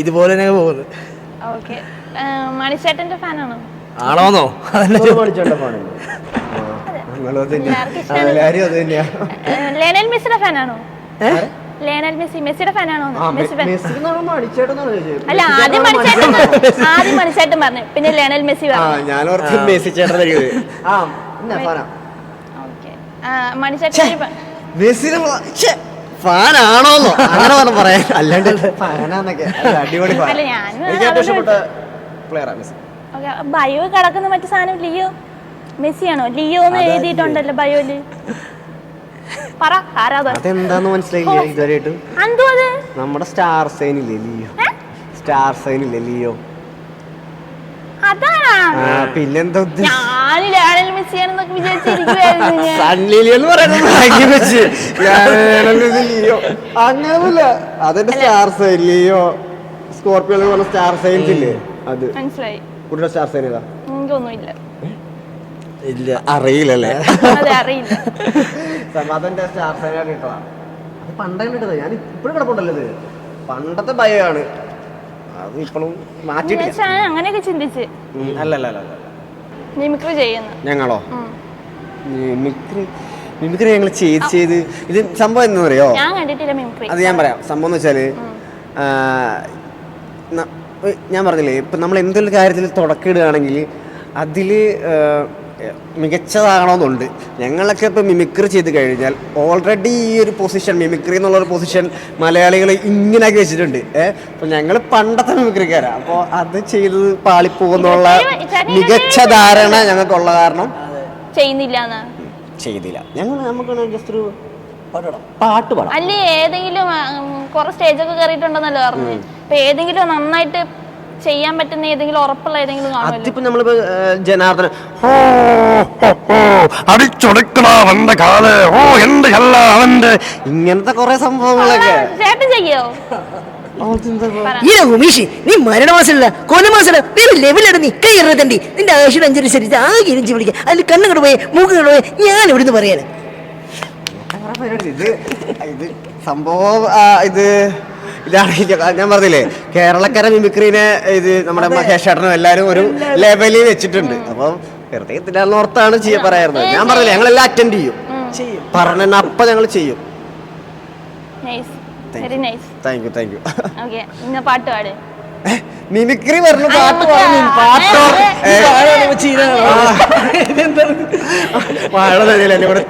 ഇതുപോലെ തന്നെ പോകുന്നത് ഓക്കെ. മണിച്ചേട്ടന്റെ ഫാനാണോ? ആണോന്നോ? ലേണൽ മെസ്സിയുടെ ഫാനാണോ? ലേണൽ മെസ്സി മെസ്സിയുടെ ഫാനാണോ? അല്ല ആദ്യം മണിച്ചേട്ടൻ? ആദ്യം മണിച്ചേട്ടൻ പറഞ്ഞു. പിന്നെ ലേണൽ മെസ്സി പറഞ്ഞു. മണിച്ചേട്ടൻ ഫാനാണോന്നോ? അങ്ങനെ പറഞ്ഞു പറയാൻ. അല്ലാണ്ട് ഫാനാന്നൊക്കെ. അടിപൊളി ഫാൻ അല്ല, ഞാനും എനിക്ക് ഏറ്റവും ഇഷ്ടപ്പെട്ട പ്ലെയറാണ് മെസ്സി. ഓക്കെ ബയോ കിടക്കുന്ന മറ്റു സാധനം ലിയോ? മെസ്സിയാണോ? ലിയോ എന്ന് എഴുതിയിട്ടുണ്ടല്ലോ ബയോയിൽ പറ ആരാധന അതെന്താന്ന് മനസ്സിലായില്ല ഇതുവരെയായിട്ട്? എന്തോ അത്? നമ്മുടെ സ്റ്റാർ സൈൻ ഇല്ലേ ലിയോ? ഏ? സ്റ്റാർ സൈൻ ഇല്ലേ ലിയോ? പിന്നെന്താ അതെന്റെ star sign Leo. Star signs ഇല്ലേ? അത്. മനസ്സിലായി. കുട്ടിയുടെ സ്റ്റാർ സൈൻ ഏതാ? എനിക്കൊന്നുമില്ല. ഇല്ല അറിയില്ലല്ലേ? അറിയില്ല. സ്റ്റാർ സൈൻ പണ്ടേ കിട്ടത് ഞാൻ ഇപ്പോഴും കിടപ്പുണ്ടല്ലോ ഇത്. പണ്ടത്തെ ഭയമാണ്. അത് ഇപ്പോഴും മാറ്റിയിട്ടില്ല. ഞാൻ അങ്ങനെയൊക്കെ ചിന്തിച്ച്? മിമിക്രി ചെയ്യുന്നു? ഞങ്ങളോ. മിമിക്രി മിമിക്രി ഞങ്ങൾ ചെയ്ത് ചെയ്ത് ഇത് സംഭവം എന്താ പറയോ ഞാൻ കണ്ടിട്ടില്ല മിമിക്രി. അത് ഞാൻ പറയാം. സംഭവം എന്ന് വെച്ചാൽ ഞാൻ പറഞ്ഞില്ലേ ഇപ്പം നമ്മൾ എന്തൊരു കാര്യത്തിൽ തുടക്കിടുകയാണെങ്കിൽ അതിൽ മികച്ചതാകണമെന്നുണ്ട്. ഞങ്ങളൊക്കെ ഇപ്പോൾ മിമിക്രി ചെയ്ത് കഴിഞ്ഞാൽ ഓൾറെഡി ഈ ഒരു പൊസിഷൻ മിമിക്രി എന്നുള്ളൊരു പൊസിഷൻ മലയാളികൾ ഇങ്ങനെയാക്കി വെച്ചിട്ടുണ്ട്. ഏഹ് അപ്പം ഞങ്ങൾ പണ്ടത്തെ മിമിക്രിക്കാരാണ് അപ്പോൾ അത് ചെയ്തത് പാളിപ്പോകുന്നുള്ള മികച്ച ധാരണ ഞങ്ങൾക്കുള്ള കാരണം ചെയ്യുന്നില്ല ചെയ്തില്ല. ഞങ്ങൾ നമുക്ക് ജസ്റ്റ് ഒരു പാട്ട് പാടാം. അല്ലേ ഏതെങ്കിലും കുറെ സ്റ്റേജൊക്കെ കയറിയിട്ടുണ്ടെന്നല്ലേ പറഞ്ഞു. അപ്പൊ ഏതെങ്കിലും നന്നായിട്ട് ചെയ്യാൻ പറ്റുന്ന ഏതെങ്കിലും ഉറപ്പുള്ള ഏതെങ്കിലും കാണുമല്ലോ അതിപ്പോ നമ്മളിപ്പോ ഏഹ്, ജനാർദ്ദന. ഓ ഹോ, ഹോ, അടിച്ചൊടുക്കണ അവന്റെ കാൽ. ഓ എന്റെ കല്ല അവന്റെ. ഇങ്ങനത്തെ കുറെ സംഭവങ്ങളൊക്കെ. ചേട്ടൻ ചെയ്യോ. ഈര ഉമേഷ് നീ മരണമാസല്ല കൊലമാസല്ല നീ ലെവലാണ് നീ കൈ എറുതണ്ടി നിന്റെ ആവശ്യം അനുസരിച്ച് ആകെ ഇരിഞ്ച് വിളിക്കുക അതിൽ പോയി കണ്ടുപോയി മൂക്കും പോയി ഞാൻ ഇവിടുന്ന് പറയാന്? ഇത് ഇത് സംഭവം ആ, ഇത് ഇതാണ് ഇത് ഞാൻ പറഞ്ഞില്ലേ കേരളക്കര മിമിക്രീനെ ഇത് നമ്മുടെ മഹേഷ് ചേട്ടനും എല്ലാരും ഒരു ലെവലിൽ വെച്ചിട്ടുണ്ട്. അപ്പം വെറുതെ ഇതിലാന്ന് ഓർത്താണ് ചെയ്യാൻ പറയാറുന്നത്. ഞാൻ പറഞ്ഞില്ലേ ഞങ്ങളെല്ലാം അറ്റൻഡ് ചെയ്യും. പറഞ്ഞ അപ്പൊ ഞങ്ങൾ ചെയ്യും. താങ്ക് യു താങ്ക് യു പാട്ട് പാട്. മിമിക്രി പറഞ്ഞു പാട്ട് നമുക്ക് പാട്ടോ തന്നെയല്ലേ എന്നെ ഇവിടെ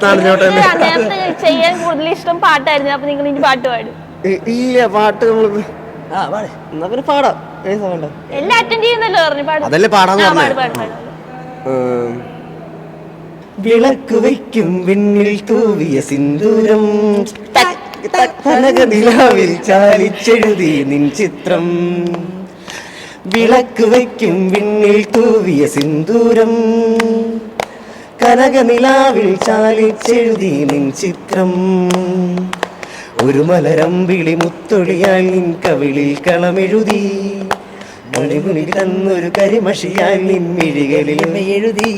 ചെയ്യാൻ കൂടുതൽ ഇഷ്ടം പാട്ടായിരുന്നു. അപ്പൊ നിങ്ങൾ ഇനി പാട്ട് പാടും. ഇല്ല പാട്ട് ആ വാഴ എന്നാ പിന്നെ പാടാം. ഏത് വേണ്ട എല്ലാം അറ്റൻഡ് ചെയ്യുന്നല്ലോ പറഞ്ഞു. പാടും. അതല്ലേ പാടാന്ന് പറഞ്ഞേ. പാട് പാട് പാട്. വിളക്ക് വയ്ക്കും വിണ്ണിൽ തൂവിയ സിന്ദൂരം. നിലാവിൽ ചാലിച്ചെഴുതി നിൻ ചിത്രം. വിളക്ക് വയ്ക്കും വിണ്ണിൽ തൂവിയ സിന്ദൂരം. കനകനിലാവിൽ ചാലിച്ചെഴുതി നിൻ ചിത്രം. ഒരു മലരമ്പിളി മുത്തൊളിയാൽ നിൻ കവിളിൽ കളമെഴുതി. മണിമുണി തന്നൊരു കരിമഷിയാൽ നിൻ മിഴികളിൽ എഴുതി.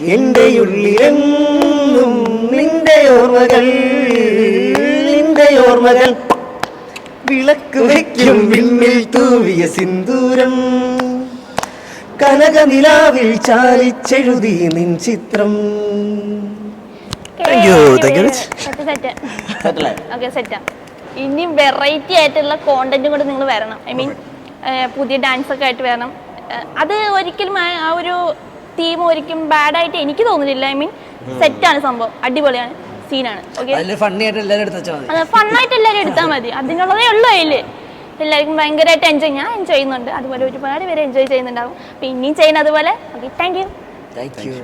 എന്റെ ഉള്ളിലെന്നും നിന്റെ ഓർമ്മകൾ നിന്റെ ഓർമ്മകൾ വിളക്ക് വയ്ക്കും വിണ്ണിൽ തൂവിയ സിന്ദൂരം. കനകനിലാവിൽ ചാലിച്ചെഴുതി നിൻ ചിത്രം. Thank you, thank you. Set okay സെറ്റാ ഇനി വെറൈറ്റി ആയിട്ടുള്ള കോണ്ടന്റും കൂടെ നിങ്ങൾ വരണം. ഐ മീൻ പുതിയ ഡാൻസ് ഒക്കെ ആയിട്ട് വരണം. അത് ഒരിക്കലും ആ ഒരു തീം ഒരിക്കലും ബാഡ് ആയിട്ട് എനിക്ക് തോന്നുന്നില്ല. ഐ മീൻ സെറ്റാണ് സംഭവം. അടിപൊളിയാണ്. സീനാണ് ഓക്കെ ഫണ്ണായിട്ട് എല്ലാവരും എടുത്താൽ മതി. അതിനുള്ളതേ ഉള്ളൂ അതിൽ. എല്ലാവർക്കും ഭയങ്കരമായിട്ട് എൻജോയ് ഞാൻ എൻജോയ് ചെയ്യുന്നുണ്ട്. അതുപോലെ ഒരുപാട് പേര് എൻജോയ് ചെയ്യുന്നുണ്ടാവും. പിന്നെയും ചെയ്യുന്നത് ചെയ്യുന്ന അതുപോലെ okay thank you thank you